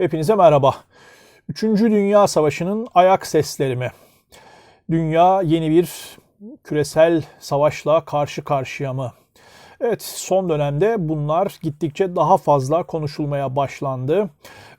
Hepinize merhaba. Üçüncü Dünya Savaşı'nın ayak sesleri mi? Dünya yeni bir küresel savaşla karşı karşıya mı? Evet, son dönemde bunlar gittikçe daha fazla konuşulmaya başlandı.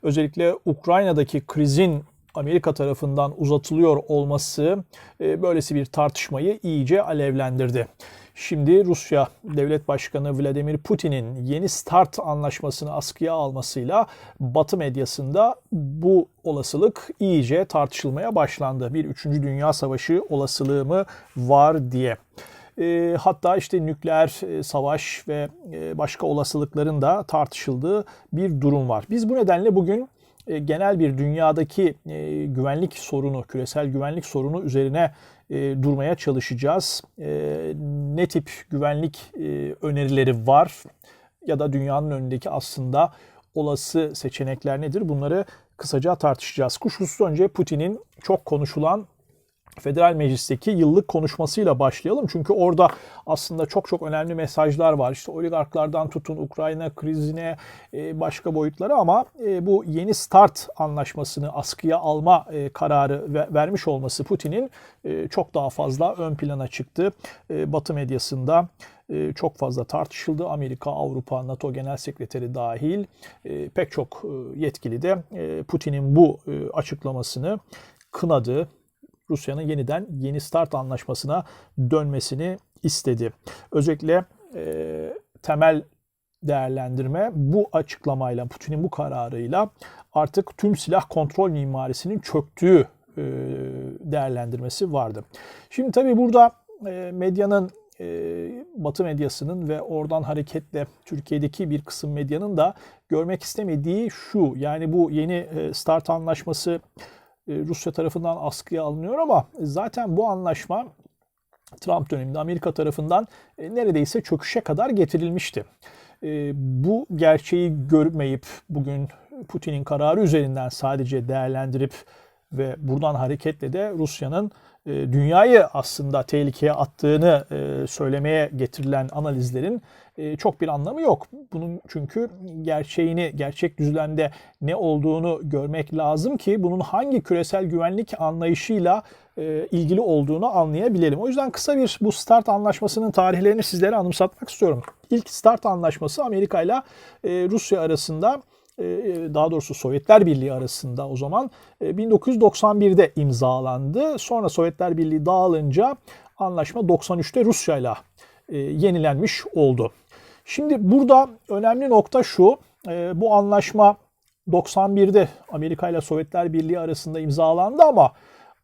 Özellikle Ukrayna'daki krizin Amerika tarafından uzatılıyor olması e, böylesi bir tartışmayı iyice alevlendirdi. Şimdi Rusya Devlet Başkanı Vladimir Putin'in yeni START anlaşmasını askıya almasıyla Batı medyasında bu olasılık iyice tartışılmaya başlandı. Bir 3. Dünya Savaşı olasılığı mı var diye. E, hatta işte nükleer e, savaş ve e, başka olasılıkların da tartışıldığı bir durum var. Biz bu nedenle bugün e, genel bir dünyadaki güvenlik sorunu, küresel güvenlik sorunu üzerine e, durmaya çalışacağız. Ne tip güvenlik önerileri var ya da dünyanın önündeki aslında olası seçenekler nedir? Bunları kısaca tartışacağız. Kuşkusuz önce Putin'in çok konuşulan Federal Meclis'teki yıllık konuşmasıyla başlayalım. Çünkü orada aslında çok çok önemli mesajlar var. İşte oligarklardan tutun Ukrayna krizine e, başka boyutları ama e, bu yeni start anlaşmasını askıya alma e, kararı vermiş olması Putin'in çok daha fazla ön plana çıktı. Batı medyasında çok fazla tartışıldı. Amerika, Avrupa, NATO Genel Sekreteri dahil pek çok yetkili de Putin'in bu açıklamasını kınadı. Rusya'nın yeniden yeni start anlaşmasına dönmesini istedi. Özellikle e, temel değerlendirme bu açıklamayla, Putin'in bu kararıyla artık tüm silah kontrol mimarisinin çöktüğü e, değerlendirmesi vardı. Şimdi tabii burada e, medyanın e, Batı medyasının ve oradan hareketle Türkiye'deki bir kısım medyanın da görmek istemediği şu. Yani bu yeni e, start anlaşması Rusya tarafından askıya alınıyor ama zaten bu anlaşma Trump döneminde Amerika tarafından e, neredeyse çöküşe kadar getirilmişti. E, bu gerçeği görmeyip bugün Putin'in kararı üzerinden sadece değerlendirip ve buradan hareketle de Rusya'nın dünyayı aslında tehlikeye attığını söylemeye getirilen analizlerin e, çok bir anlamı yok. Bunun çünkü gerçeğini, gerçek düzlemde ne olduğunu görmek lazım ki bunun hangi küresel güvenlik anlayışıyla e, ilgili olduğunu anlayabilelim. O yüzden kısa bir bu START anlaşmasının tarihlerini sizlere anımsatmak istiyorum. İlk START anlaşması Amerika ile Rusya arasında daha doğrusu Sovyetler Birliği arasında o zaman 1991'de imzalandı. Sonra Sovyetler Birliği dağılınca anlaşma 93'te Rusya ile yenilenmiş oldu. Şimdi burada önemli nokta şu. E, bu anlaşma 91'de Amerika ile Sovyetler Birliği arasında imzalandı ama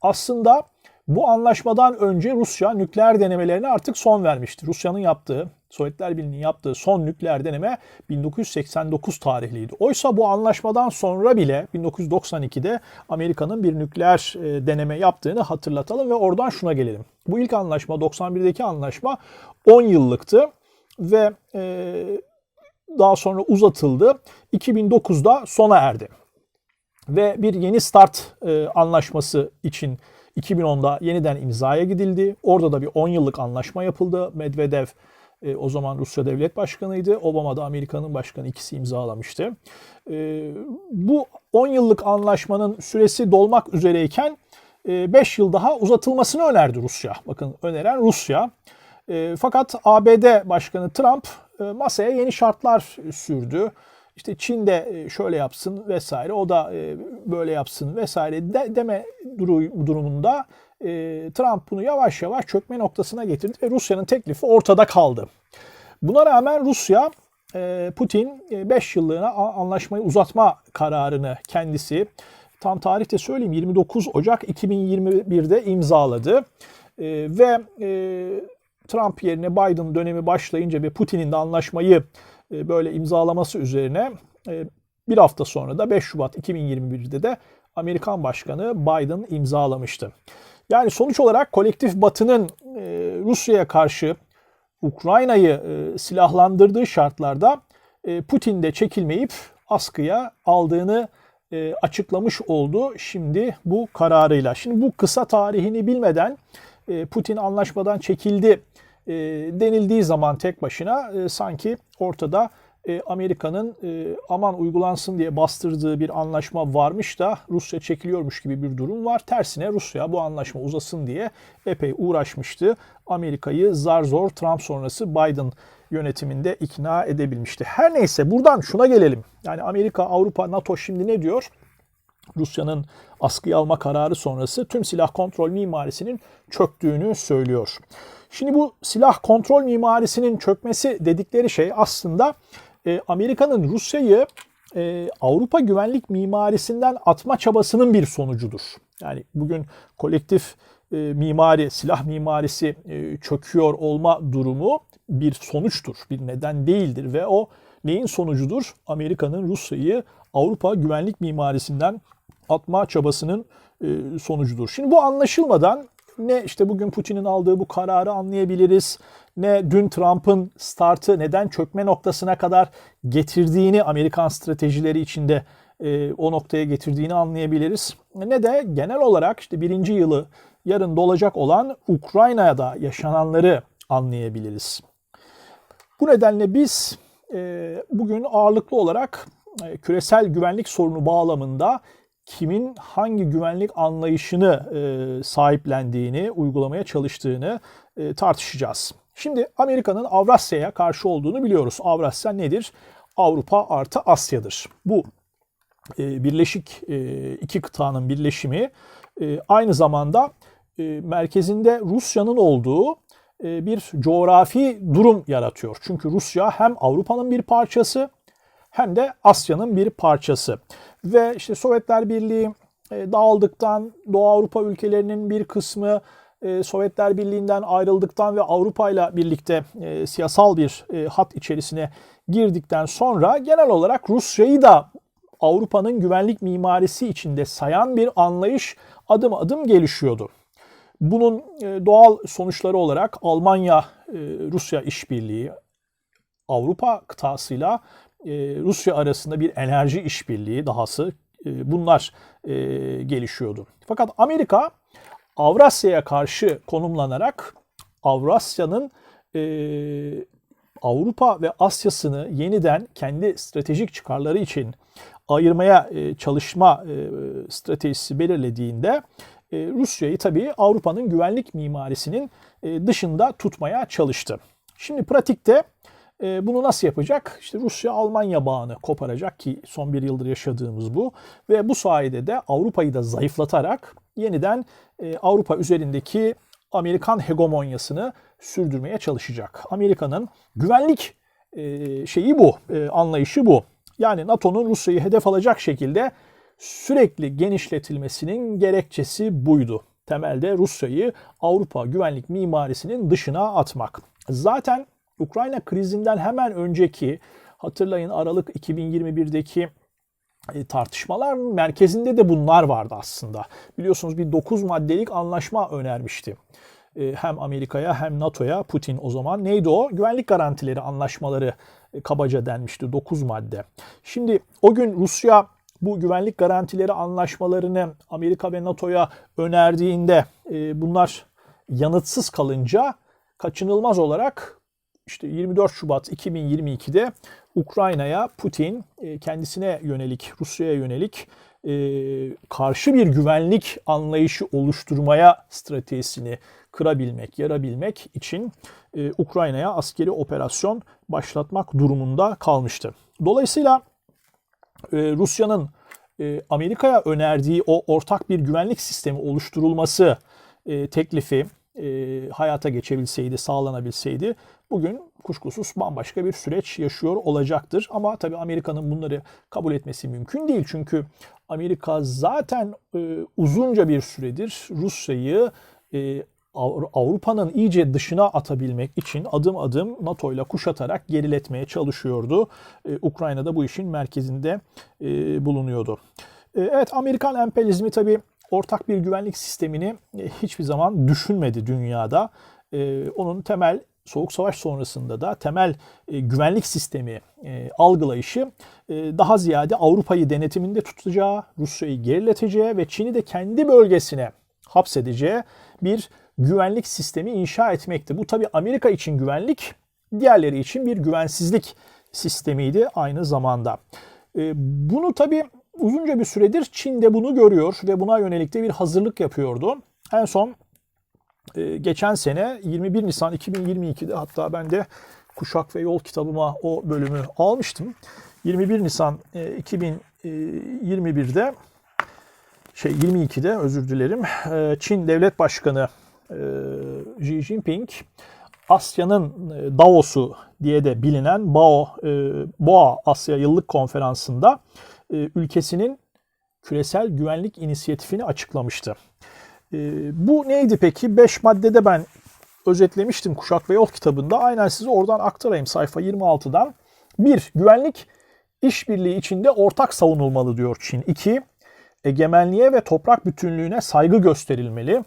aslında bu anlaşmadan önce Rusya nükleer denemelerine artık son vermişti. Rusya'nın yaptığı, Sovyetler Birliği'nin yaptığı son nükleer deneme 1989 tarihliydi. Oysa bu anlaşmadan sonra bile 1992'de Amerika'nın bir nükleer e, deneme yaptığını hatırlatalım ve oradan şuna gelelim. Bu ilk anlaşma 91'deki anlaşma 10 yıllıktı ve e, daha sonra uzatıldı. 2009'da sona erdi. Ve bir yeni start e, anlaşması için 2010'da yeniden imzaya gidildi. Orada da bir 10 yıllık anlaşma yapıldı. Medvedev e, o zaman Rusya Devlet Başkanı'ydı. Obama da Amerika'nın başkanı ikisi imzalamıştı. E, bu 10 yıllık anlaşmanın süresi dolmak üzereyken 5 e, yıl daha uzatılmasını önerdi Rusya. Bakın öneren Rusya. E, fakat ABD Başkanı Trump e, masaya yeni şartlar sürdü. İşte Çin de e, şöyle yapsın vesaire, o da e, böyle yapsın vesaire de, deme durumunda e, Trump bunu yavaş yavaş çökme noktasına getirdi ve Rusya'nın teklifi ortada kaldı. Buna rağmen Rusya Putin 5 e, yıllığına anlaşmayı uzatma kararını kendisi tam tarihte söyleyeyim 29 Ocak 2021'de imzaladı. Ve Trump yerine Biden dönemi başlayınca ve Putin'in de anlaşmayı böyle imzalaması üzerine e, bir hafta sonra da 5 Şubat 2021'de de Amerikan Başkanı Biden imzalamıştı. Yani sonuç olarak kolektif batının e, Rusya'ya karşı Ukrayna'yı silahlandırdığı şartlarda Putin de çekilmeyip askıya aldığını açıklamış oldu şimdi bu kararıyla. Şimdi bu kısa tarihini bilmeden e, Putin anlaşmadan çekildi e, denildiği zaman tek başına e, sanki ortada e, Amerika'nın e, aman uygulansın diye bastırdığı bir anlaşma varmış da Rusya çekiliyormuş gibi bir durum var. Tersine Rusya bu anlaşma uzasın diye epey uğraşmıştı. Amerika'yı zar zor Trump sonrası Biden yönetiminde ikna edebilmişti. Her neyse buradan şuna gelelim. Yani Amerika, Avrupa, NATO şimdi ne diyor? Rusya'nın askıya alma kararı sonrası tüm silah kontrol mimarisinin çöktüğünü söylüyor. Şimdi bu silah kontrol mimarisinin çökmesi dedikleri şey aslında e, Amerika'nın Rusya'yı e, Avrupa güvenlik mimarisinden atma çabasının bir sonucudur. Yani bugün kolektif e, mimari, silah mimarisi e, çöküyor olma durumu bir sonuçtur, bir neden değildir ve o neyin sonucudur? Amerika'nın Rusya'yı Avrupa güvenlik mimarisinden atma çabasının e, sonucudur. Şimdi bu anlaşılmadan ne işte bugün Putin'in aldığı bu kararı anlayabiliriz, ne dün Trump'ın startı neden çökme noktasına kadar getirdiğini Amerikan stratejileri içinde e, o noktaya getirdiğini anlayabiliriz. Ne de genel olarak işte birinci yılı yarın dolacak olan Ukrayna'da yaşananları anlayabiliriz. Bu nedenle biz e, bugün ağırlıklı olarak e, küresel güvenlik sorunu bağlamında kimin hangi güvenlik anlayışını e, sahiplendiğini, uygulamaya çalıştığını e, tartışacağız. Şimdi Amerika'nın Avrasya'ya karşı olduğunu biliyoruz. Avrasya nedir? Avrupa artı Asya'dır. Bu e, birleşik e, iki kıtanın birleşimi e, aynı zamanda e, merkezinde Rusya'nın olduğu e, bir coğrafi durum yaratıyor. Çünkü Rusya hem Avrupa'nın bir parçası hem de Asya'nın bir parçası. Ve işte Sovyetler Birliği e, dağıldıktan Doğu Avrupa ülkelerinin bir kısmı e, Sovyetler Birliği'nden ayrıldıktan ve Avrupa ile birlikte e, siyasal bir hat içerisine girdikten sonra genel olarak Rusya'yı da Avrupa'nın güvenlik mimarisi içinde sayan bir anlayış adım adım gelişiyordu. Bunun doğal sonuçları olarak Almanya-Rusya işbirliği, Avrupa kıtasıyla Rusya arasında bir enerji işbirliği dahası e, bunlar e, gelişiyordu. Fakat Amerika Avrasya'ya karşı konumlanarak Avrasya'nın Avrupa ve Asya'sını yeniden kendi stratejik çıkarları için ayırmaya çalışma stratejisi belirlediğinde Rusya'yı tabii Avrupa'nın güvenlik mimarisinin dışında tutmaya çalıştı. Şimdi pratikte e, bunu nasıl yapacak? İşte Rusya-Almanya bağını koparacak ki son bir yıldır yaşadığımız bu. Ve bu sayede de Avrupa'yı da zayıflatarak yeniden e, Avrupa üzerindeki Amerikan hegemonyasını sürdürmeye çalışacak. Amerika'nın güvenlik e, şeyi bu, anlayışı bu. Yani NATO'nun Rusya'yı hedef alacak şekilde sürekli genişletilmesinin gerekçesi buydu. Temelde Rusya'yı Avrupa güvenlik mimarisinin dışına atmak. Zaten Ukrayna krizinden hemen önceki hatırlayın Aralık 2021'deki e, tartışmalar merkezinde de bunlar vardı aslında. Biliyorsunuz bir 9 maddelik anlaşma önermişti. E, hem Amerika'ya hem NATO'ya Putin o zaman. Neydi o? Güvenlik garantileri anlaşmaları e, kabaca denmişti 9 madde. Şimdi o gün Rusya bu güvenlik garantileri anlaşmalarını Amerika ve NATO'ya önerdiğinde bunlar yanıtsız kalınca kaçınılmaz olarak işte 24 Şubat 2022'de Ukrayna'ya Putin e, kendisine yönelik, Rusya'ya yönelik e, karşı bir güvenlik anlayışı oluşturmaya stratejisini kırabilmek, yarabilmek için e, Ukrayna'ya askeri operasyon başlatmak durumunda kalmıştı. Dolayısıyla Rusya'nın Amerika'ya önerdiği o ortak bir güvenlik sistemi oluşturulması teklifi hayata geçebilseydi, sağlanabilseydi bugün kuşkusuz bambaşka bir süreç yaşıyor olacaktır. Ama tabii Amerika'nın bunları kabul etmesi mümkün değil. Çünkü Amerika zaten e, uzunca bir süredir Rusya'yı e, Avrupa'nın iyice dışına atabilmek için adım adım NATO ile kuşatarak geriletmeye çalışıyordu. E, Ukrayna'da bu işin merkezinde e, bulunuyordu. E, evet Amerikan emperyalizmi tabii ortak bir güvenlik sistemini e, hiçbir zaman düşünmedi dünyada. E, onun temel Soğuk Savaş sonrasında da temel e, güvenlik sistemi e, algılayışı e, daha ziyade Avrupa'yı denetiminde tutacağı, Rusya'yı gerileteceği ve Çin'i de kendi bölgesine hapsedeceği bir güvenlik sistemi inşa etmekti. Bu tabi Amerika için güvenlik, diğerleri için bir güvensizlik sistemiydi aynı zamanda. E, bunu tabii uzunca bir süredir Çin de bunu görüyor ve buna yönelik de bir hazırlık yapıyordu. En son e, geçen sene 21 Nisan 2022'de hatta ben de Kuşak ve Yol kitabıma o bölümü almıştım. 21 Nisan 2021'de şey 22'de özür dilerim Çin Devlet Başkanı Xi Jinping Asya'nın Davos'u diye de bilinen Bao, Boğa Asya Yıllık Konferansı'nda ülkesinin küresel güvenlik inisiyatifini açıklamıştı. Bu neydi peki? 5 maddede ben özetlemiştim Kuşak ve Yol kitabında. Aynen size oradan aktarayım sayfa 26'dan. 1. Güvenlik işbirliği içinde ortak savunulmalı diyor Çin. 2. Egemenliğe ve toprak bütünlüğüne saygı gösterilmeli.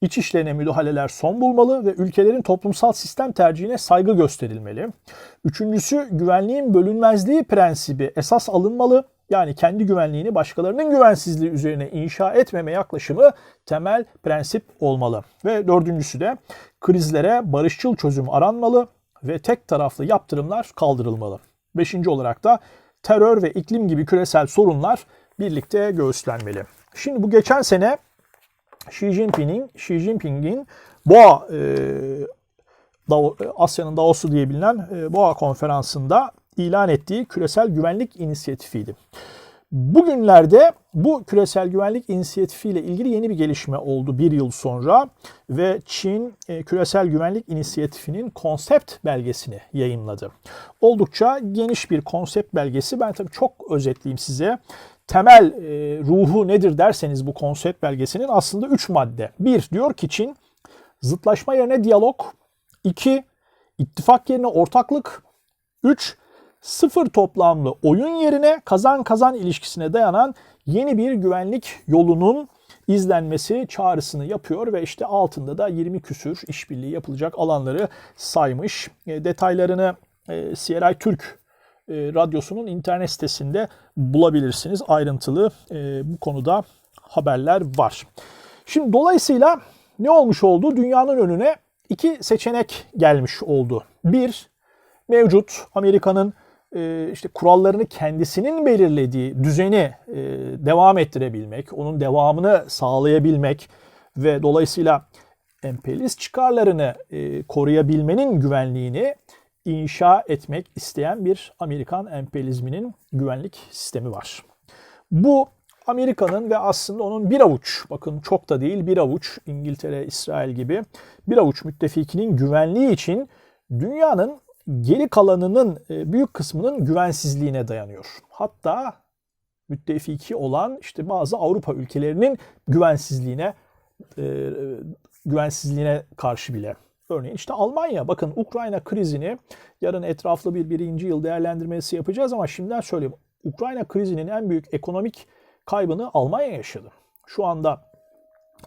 İç işlerine müdahaleler son bulmalı ve ülkelerin toplumsal sistem tercihine saygı gösterilmeli. Üçüncüsü güvenliğin bölünmezliği prensibi esas alınmalı. Yani kendi güvenliğini başkalarının güvensizliği üzerine inşa etmeme yaklaşımı temel prensip olmalı. Ve dördüncüsü de krizlere barışçıl çözüm aranmalı ve tek taraflı yaptırımlar kaldırılmalı. Beşinci olarak da terör ve iklim gibi küresel sorunlar birlikte göğüslenmeli. Şimdi bu geçen sene Xi Jinping'in Xi Jinping'in Boğa e, Asya'nın Davos'u diye bilinen e, Boğa konferansında ilan ettiği küresel güvenlik inisiyatifiydi. Bugünlerde bu küresel güvenlik inisiyatifiyle ilgili yeni bir gelişme oldu bir yıl sonra ve Çin e, küresel güvenlik inisiyatifinin konsept belgesini yayınladı. Oldukça geniş bir konsept belgesi. Ben tabii çok özetleyeyim size. Temel e, ruhu nedir derseniz bu konsept belgesinin aslında 3 madde. 1 diyor ki Çin zıtlaşma yerine diyalog. 2 ittifak yerine ortaklık. 3 sıfır toplamlı oyun yerine kazan kazan ilişkisine dayanan yeni bir güvenlik yolunun izlenmesi çağrısını yapıyor ve işte altında da 20 küsür işbirliği yapılacak alanları saymış. E, detaylarını e, CRI Türk e, radyosunun internet sitesinde bulabilirsiniz. Ayrıntılı bu konuda haberler var. Şimdi dolayısıyla ne olmuş oldu? Dünyanın önüne iki seçenek gelmiş oldu. Bir, mevcut Amerika'nın e, işte kurallarını kendisinin belirlediği düzeni e, devam ettirebilmek, onun devamını sağlayabilmek ve dolayısıyla emperyalist çıkarlarını e, koruyabilmenin güvenliğini inşa etmek isteyen bir Amerikan emperyalizminin güvenlik sistemi var. Bu Amerika'nın ve aslında onun bir avuç, bakın çok da değil bir avuç İngiltere, İsrail gibi bir avuç müttefikinin güvenliği için dünyanın geri kalanının e, büyük kısmının güvensizliğine dayanıyor. Hatta müttefiki olan işte bazı Avrupa ülkelerinin güvensizliğine e, güvensizliğine karşı bile. Örneğin işte Almanya bakın Ukrayna krizini yarın etraflı bir birinci yıl değerlendirmesi yapacağız ama şimdiden söyleyeyim. Ukrayna krizinin en büyük ekonomik kaybını Almanya yaşadı. Şu anda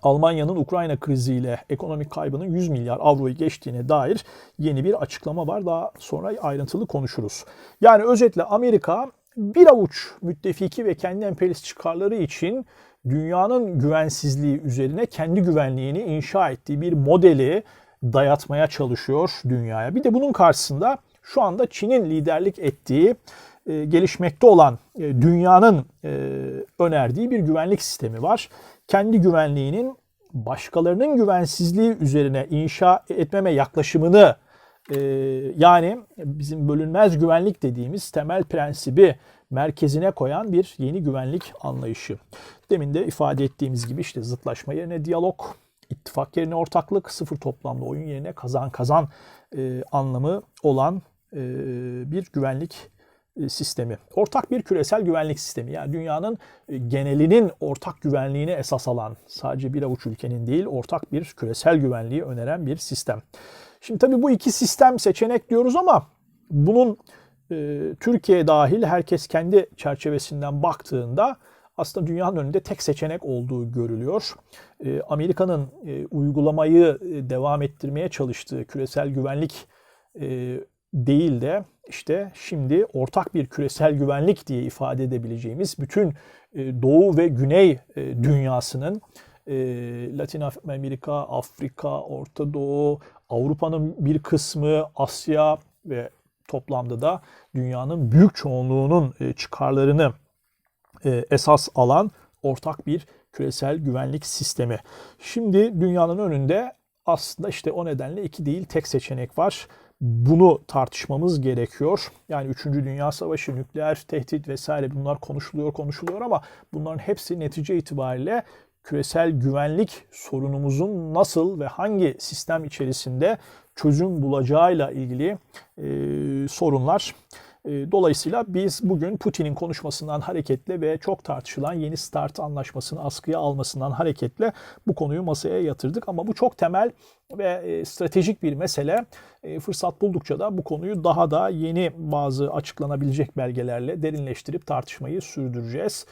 Almanya'nın Ukrayna kriziyle ekonomik kaybının 100 milyar avroyu geçtiğine dair yeni bir açıklama var. Daha sonra ayrıntılı konuşuruz. Yani özetle Amerika bir avuç müttefiki ve kendi emperyalist çıkarları için dünyanın güvensizliği üzerine kendi güvenliğini inşa ettiği bir modeli dayatmaya çalışıyor dünyaya. Bir de bunun karşısında şu anda Çin'in liderlik ettiği e, gelişmekte olan e, dünyanın e, önerdiği bir güvenlik sistemi var kendi güvenliğinin başkalarının güvensizliği üzerine inşa etmeme yaklaşımını e, yani bizim bölünmez güvenlik dediğimiz temel prensibi merkezine koyan bir yeni güvenlik anlayışı. Demin de ifade ettiğimiz gibi işte zıtlaşma yerine diyalog, ittifak yerine ortaklık, sıfır toplamlı oyun yerine kazan kazan e, anlamı olan e, bir güvenlik sistemi. Ortak bir küresel güvenlik sistemi. Yani dünyanın e, genelinin ortak güvenliğini esas alan, sadece bir avuç ülkenin değil, ortak bir küresel güvenliği öneren bir sistem. Şimdi tabii bu iki sistem seçenek diyoruz ama bunun e, Türkiye dahil herkes kendi çerçevesinden baktığında aslında dünyanın önünde tek seçenek olduğu görülüyor. E, Amerika'nın e, uygulamayı e, devam ettirmeye çalıştığı küresel güvenlik e, değil de işte şimdi ortak bir küresel güvenlik diye ifade edebileceğimiz bütün e, Doğu ve Güney e, dünyasının e, Latin Amerika, Afrika, Orta Doğu, Avrupa'nın bir kısmı, Asya ve toplamda da dünyanın büyük çoğunluğunun çıkarlarını esas alan ortak bir küresel güvenlik sistemi. Şimdi dünyanın önünde aslında işte o nedenle iki değil tek seçenek var. Bunu tartışmamız gerekiyor. Yani 3. Dünya Savaşı, nükleer tehdit vesaire bunlar konuşuluyor konuşuluyor ama bunların hepsi netice itibariyle küresel güvenlik sorunumuzun nasıl ve hangi sistem içerisinde çözüm bulacağıyla ilgili e, sorunlar. E, dolayısıyla biz bugün Putin'in konuşmasından hareketle ve çok tartışılan yeni START anlaşmasını askıya almasından hareketle bu konuyu masaya yatırdık. Ama bu çok temel ve e, stratejik bir mesele. E, fırsat buldukça da bu konuyu daha da yeni bazı açıklanabilecek belgelerle derinleştirip tartışmayı sürdüreceğiz.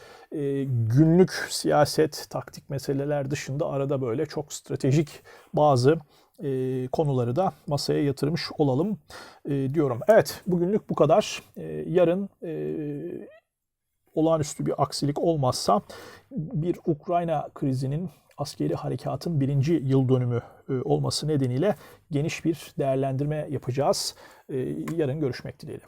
Günlük siyaset, taktik meseleler dışında arada böyle çok stratejik bazı e, konuları da masaya yatırmış olalım e, diyorum. Evet bugünlük bu kadar. E, yarın e, olağanüstü bir aksilik olmazsa bir Ukrayna krizinin askeri harekatın birinci yıl dönümü e, olması nedeniyle geniş bir değerlendirme yapacağız. E, yarın görüşmek dileğiyle.